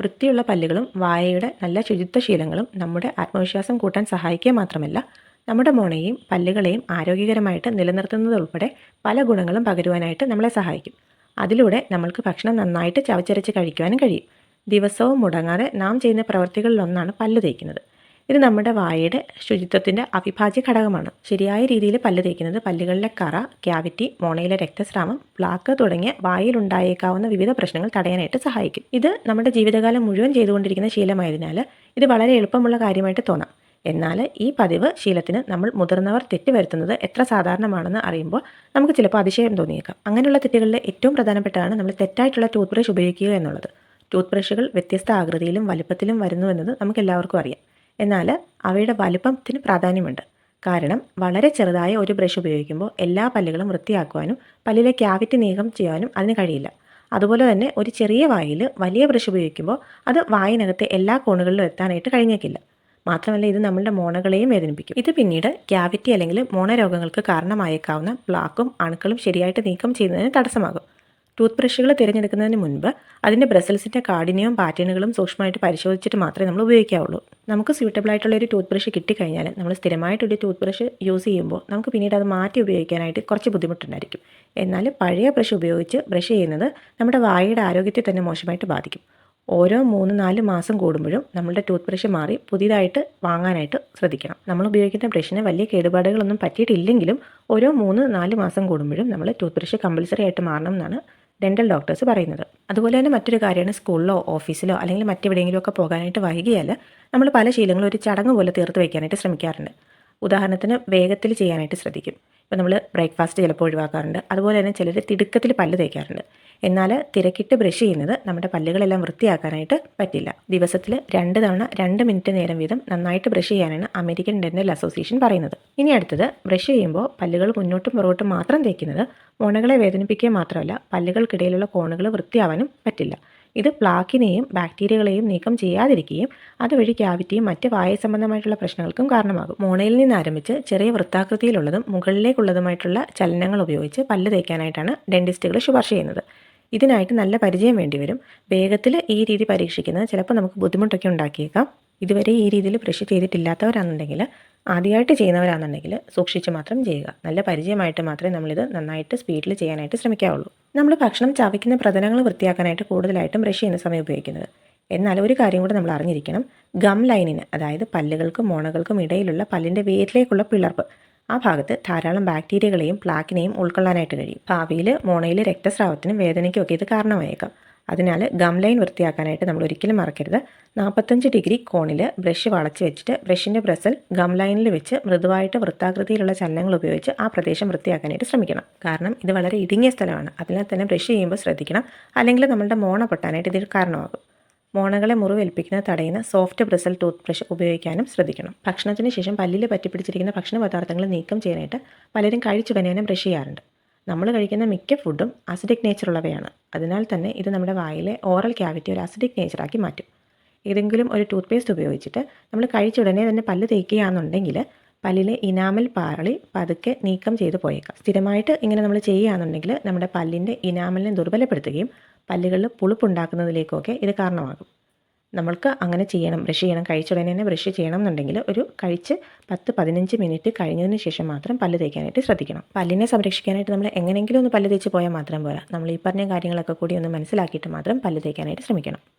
വൃത്തിയുള്ള പല്ലുകളും വായയുടെ നല്ല ശുചിത്വശീലങ്ങളും നമ്മുടെ ആത്മവിശ്വാസം കൂട്ടാൻ സഹായിക്കുക മാത്രമല്ല നമ്മുടെ മോണയെയും പല്ലുകളെയും ആരോഗ്യകരമായിട്ട് നിലനിർത്തുന്നതുൾപ്പെടെ പല ഗുണങ്ങളും പകരുവാനായിട്ട് നമ്മളെ സഹായിക്കും. അതിലൂടെ നമ്മൾക്ക് ഭക്ഷണം നന്നായിട്ട് ചവച്ചരച്ച് കഴിക്കുവാനും കഴിയും. ദിവസവും മുടങ്ങാതെ നാം ചെയ്യുന്ന പ്രവൃത്തികളിലൊന്നാണ് പല്ല് തേക്കുന്നത്. ഇത് നമ്മുടെ വായയുടെ ശുചിത്വത്തിന്റെ അവിഭാജ്യ ഘടകമാണ്. ശരിയായ രീതിയിൽ പല്ല് തേക്കുന്നത് പല്ലുകളിലെ കറ ക്യാവിറ്റി മോണയിലെ രക്തസ്രാവം പ്ലാക്ക് തുടങ്ങിയ വായിലുണ്ടായേക്കാവുന്ന വിവിധ പ്രശ്നങ്ങൾ തടയാനായിട്ട് സഹായിക്കും. ഇത് നമ്മുടെ ജീവിതകാലം മുഴുവൻ ചെയ്തുകൊണ്ടിരിക്കുന്ന ശീലമായതിനാൽ ഇത് വളരെ എളുപ്പമുള്ള കാര്യമായിട്ട് തോന്നാം. എന്നാൽ ഈ പതിവ് ശീലത്തിന് നമ്മൾ മുതിർന്നവർ തെറ്റ് വരുത്തുന്നത് എത്ര സാധാരണമാണെന്ന് അറിയുമ്പോൾ നമുക്ക് ചിലപ്പോൾ അതിശയം തോന്നിയേക്കാം. അങ്ങനെയുള്ള തെറ്റുകളിൽ ഏറ്റവും പ്രധാനപ്പെട്ടതാണ് നമ്മൾ തെറ്റായിട്ടുള്ള ടൂത്ത് ബ്രഷ് ഉപയോഗിക്കുക എന്നുള്ളത്. ടൂത്ത് ബ്രഷുകൾ വ്യത്യസ്ത ആകൃതിയിലും വലുപ്പത്തിലും വരുന്നുവെന്നത് നമുക്ക് എല്ലാവർക്കും അറിയാം. എന്നാൽ അവയുടെ വലുപ്പത്തിന് പ്രാധാന്യമുണ്ട്. കാരണം വളരെ ചെറുതായ ഒരു ബ്രഷ് ഉപയോഗിക്കുമ്പോൾ എല്ലാ പല്ലുകളും വൃത്തിയാക്കുവാനും പല്ലിലെ ക്യാവിറ്റി നീക്കം ചെയ്യാനും അതിന് കഴിയില്ല. അതുപോലെ തന്നെ ഒരു ചെറിയ വായിൽ വലിയ ബ്രഷ് ഉപയോഗിക്കുമ്പോൾ അത് വായിനകത്തെ എല്ലാ കോണുകളിലും എത്താനായിട്ട് കഴിഞ്ഞേക്കില്ല. മാത്രമല്ല ഇത് നമ്മളുടെ മോണകളെയും വേദനിപ്പിക്കും. ഇത് പിന്നീട് ക്യാവിറ്റി അല്ലെങ്കിൽ മോണരോഗങ്ങൾക്ക് കാരണമായേക്കാവുന്ന പ്ലാക്കും അണുക്കളും ശരിയായിട്ട് നീക്കം ചെയ്യുന്നതിന് തടസ്സമാകും. ടൂത്ത് ബ്രഷുകൾ തിരഞ്ഞെടുക്കുന്നതിന് മുൻപ് അതിന്റെ ബ്രസൽസിന്റെ കാഠിന്യവും പാറ്റേണുകളും സൂക്ഷ്മമായിട്ട് പരിശോധിച്ചിട്ട് മാത്രമേ നമ്മൾ ഉപയോഗിക്കാവുള്ളൂ. നമുക്ക് സ്യൂട്ടബിൾ ആയിട്ടുള്ള ഒരു ടൂത്ത് ബ്രഷ് കിട്ടിക്കഴിഞ്ഞാൽ നമ്മൾ സ്ഥിരമായിട്ടൊരു ടൂത്ത് ബ്രഷ് യൂസ് ചെയ്യുമ്പോൾ നമുക്ക് പിന്നീട് അത് മാറ്റി ഉപയോഗിക്കാനായിട്ട് കുറച്ച് ബുദ്ധിമുട്ടുണ്ടായിരിക്കും. എന്നാൽ പഴയ ബ്രഷ് ഉപയോഗിച്ച് ബ്രഷ് ചെയ്യുന്നത് നമ്മുടെ വായയുടെ ആരോഗ്യത്തെ തന്നെ മോശമായിട്ട് ബാധിക്കും. ഓരോ മൂന്ന് നാല് മാസം കൂടുമ്പോഴും നമ്മളുടെ ടൂത്ത് ബ്രഷ് മാറി പുതിയതായിട്ട് വാങ്ങാനായിട്ട് ശ്രദ്ധിക്കണം. നമ്മൾ ഉപയോഗിക്കുന്ന ബ്രഷിന് വലിയ കേടുപാടുകളൊന്നും പറ്റിയിട്ടില്ലെങ്കിലും ഓരോ മൂന്ന് നാല് മാസം കൂടുമ്പോഴും നമ്മൾ ടൂത്ത് ബ്രഷ് കമ്പൽസറി ആയിട്ട് മാറണം എന്നാണ് ഡെന്റൽ ഡോക്ടേഴ്സ് പറയുന്നത്. അതുപോലെ തന്നെ മറ്റൊരു കാര്യമാണ് സ്കൂളിലോ ഓഫീസിലോ അല്ലെങ്കിൽ മറ്റെവിടെയെങ്കിലും ഒക്കെ പോകാനായിട്ട് വൈകിയാൽ നമ്മൾ പല ശീലങ്ങളും ഒരു ചടങ്ങ് പോലെ തീർത്ത് വയ്ക്കാനായിട്ട് ശ്രമിക്കാറുണ്ട്. ഉദാഹരണത്തിന് വേഗത്തിൽ ചെയ്യാനായിട്ട് ശ്രദ്ധിക്കും. ഇപ്പോൾ നമ്മൾ ബ്രേക്ക്ഫാസ്റ്റ് ചിലപ്പോൾ ഒഴിവാക്കാറുണ്ട്. അതുപോലെ തന്നെ ചിലർ തിടുക്കത്തിൽ പല്ല് തേക്കാറുണ്ട്. എന്നാൽ തിരക്കിട്ട് ബ്രഷ് ചെയ്യുന്നത് നമ്മുടെ പല്ലുകളെല്ലാം വൃത്തിയാക്കാനായിട്ട് പറ്റില്ല. ദിവസത്തിൽ രണ്ട് തവണ രണ്ട് മിനിറ്റ് നേരം വീതം നന്നായിട്ട് ബ്രഷ് ചെയ്യാനാണ് അമേരിക്കൻ ഡെന്റൽ അസോസിയേഷൻ പറയുന്നത്. ഇനി അടുത്തത് ബ്രഷ് ചെയ്യുമ്പോൾ പല്ലുകൾ മുന്നോട്ടും പുറകോട്ടും മാത്രം തേക്കുന്നത് മോണകളെ വേദനിപ്പിക്കുക മാത്രമല്ല പല്ലുകൾക്കിടയിലുള്ള കോണുകൾ വൃത്തിയാവാനും പറ്റില്ല. ഇത് പ്ലാക്കിനെയും ബാക്ടീരിയകളെയും നീക്കം ചെയ്യാതിരിക്കുകയും അതുവഴി ക്യാവിറ്റിയും മറ്റ് വായ സംബന്ധമായിട്ടുള്ള പ്രശ്നങ്ങൾക്കും കാരണമാകും. മോണയിൽ നിന്ന് ആരംഭിച്ച് ചെറിയ വൃത്താകൃതിയിലുള്ളതും മുകളിലേക്കുള്ളതുമായിട്ടുള്ള ചലനങ്ങൾ ഉപയോഗിച്ച് പല്ല് തേക്കാനായിട്ടാണ് ഡെന്റിസ്റ്റുകൾ ശുപാർശ ചെയ്യുന്നത്. ഇതിനായിട്ട് നല്ല പരിചയം വേണ്ടി വരും. വേഗത്തിൽ ഈ രീതി പരീക്ഷിക്കുന്നത് ചിലപ്പോൾ നമുക്ക് ബുദ്ധിമുട്ടൊക്കെ ഉണ്ടാക്കിയേക്കാം. ഇതുവരെ ഈ രീതിയിൽ ബ്രഷ് ചെയ്തിട്ടില്ലാത്തവരാണെന്നുണ്ടെങ്കിൽ ആദ്യമായിട്ട് ചെയ്യുന്നവരാണെന്നുണ്ടെങ്കിൽ സൂക്ഷിച്ച് മാത്രം ചെയ്യുക. നല്ല പരിചയമായിട്ട് മാത്രമേ നമ്മളിത് നന്നായിട്ട് സ്പീഡിൽ ചെയ്യാനായിട്ട് ശ്രമിക്കാവുള്ളൂ. നമ്മൾ ഭക്ഷണം ചവയ്ക്കുന്ന പ്രതലങ്ങൾ വൃത്തിയാക്കാനായിട്ട് കൂടുതലായിട്ടും ബ്രഷ് ചെയ്യുന്ന സമയം ഉപയോഗിക്കുന്നത്. എന്നാൽ ഒരു കാര്യം കൂടെ നമ്മൾ അറിഞ്ഞിരിക്കണം. ഗം ലൈനിന് അതായത് പല്ലുകൾക്കും മോണകൾക്കും ഇടയിലുള്ള പല്ലിന്റെ വേരിലേക്കുള്ള പിളർപ്പ്. ആ ഭാഗത്ത് ധാരാളം ബാക്ടീരിയകളെയും പ്ലാക്കിനെയും ഉൾക്കൊള്ളാനായിട്ട് കഴിയും. ഭാവിയിൽ മോണയിൽ രക്തസ്രാവത്തിനും വേദനയ്ക്കും ഒക്കെ ഇത് കാരണമായേക്കാം. അതിനാൽ ഗം ലൈൻ വൃത്തിയാക്കാനായിട്ട് നമ്മൾ ഒരിക്കലും മറക്കരുത്. നാൽപ്പത്തഞ്ച് ഡിഗ്രി കോണിൽ ബ്രഷ് വളച്ച് വെച്ചിട്ട് ബ്രഷിന്റെ ബ്രസൽ ഗം ലൈനിൽ വെച്ച് മൃദുവായിട്ട് വൃത്താകൃതിയിലുള്ള ചലനങ്ങൾ ഉപയോഗിച്ച് ആ പ്രദേശം വൃത്തിയാക്കാനായിട്ട് ശ്രമിക്കണം. കാരണം ഇത് വളരെ ഇടുങ്ങിയ സ്ഥലമാണ്. അതിനാൽ തന്നെ ബ്രഷ് ചെയ്യുമ്പോൾ ശ്രദ്ധിക്കണം. അല്ലെങ്കിൽ നമ്മളുടെ മോണ പൊട്ടാനായിട്ട് ഇതിൽ കാരണമാകും. മോണകളെ മുറിവേൽപ്പിക്കുന്നത് തടയുന്ന സോഫ്റ്റ് ബ്രിസൽ ടൂത്ത് ബ്രഷ് ഉപയോഗിക്കാനും ശ്രദ്ധിക്കണം. ഭക്ഷണത്തിന് ശേഷം പല്ലിൽ പറ്റിപ്പിടിച്ചിരിക്കുന്ന ഭക്ഷണ പദാർത്ഥങ്ങൾ നീക്കം ചെയ്യാനായിട്ട് പലരും കഴിച്ചുടനെ ബ്രഷ് ചെയ്യാറുണ്ട്. നമ്മൾ കഴിക്കുന്ന മിക്ക ഫുഡും അസിഡിക് നേച്ചറുള്ളവയാണ് അതിനാൽ തന്നെ ഇത് നമ്മുടെ വായിലെ ഓറൽ ക്യാവിറ്റി ഒരു അസിഡിക് നേച്ചറാക്കി മാറ്റും. ഏതെങ്കിലും ഒരു ടൂത്ത് പേസ്റ്റ് ഉപയോഗിച്ചിട്ട് നമ്മൾ കഴിച്ചുടനെ തന്നെ പല്ല് തേക്കുകയാണെന്നുണ്ടെങ്കിൽ പല്ലിലെ ഇനാമൽ പാളി പതുക്കെ നീക്കം ചെയ്ത് പോയേക്കാം. സ്ഥിരമായിട്ട് ഇങ്ങനെ നമ്മൾ ചെയ്യുകയാണെന്നുണ്ടെങ്കിൽ നമ്മുടെ പല്ലിന്റെ ഇനാമലിനെ ദുർബലപ്പെടുത്തുകയും പല്ലുകളിൽ പുളിപ്പുണ്ടാക്കുന്നതിലേക്കൊക്കെ ഇത് കാരണമാകും. നമ്മൾക്ക് അങ്ങനെ ചെയ്യണം ബ്രഷ് ചെയ്യണം കഴിച്ചുടനെ തന്നെ ബ്രഷ് ചെയ്യണം എന്നുണ്ടെങ്കിൽ ഒരു കഴിച്ച് പത്ത് പതിനഞ്ച് മിനിറ്റ് കഴിഞ്ഞതിന് ശേഷം മാത്രം പല്ല് തേക്കാനായിട്ട് ശ്രദ്ധിക്കണം. പല്ലിനെ സംരക്ഷിക്കാനായിട്ട് നമ്മൾ എങ്ങനെയെങ്കിലും ഒന്ന് പല്ല് തേച്ച് പോയാൽ മാത്രം പോരാ. നമ്മൾ ഈ പറഞ്ഞ കാര്യങ്ങളൊക്കെ കൂടി ഒന്ന് മനസ്സിലാക്കിയിട്ട് മാത്രം പല്ല് തേക്കാനായിട്ട് ശ്രമിക്കണം.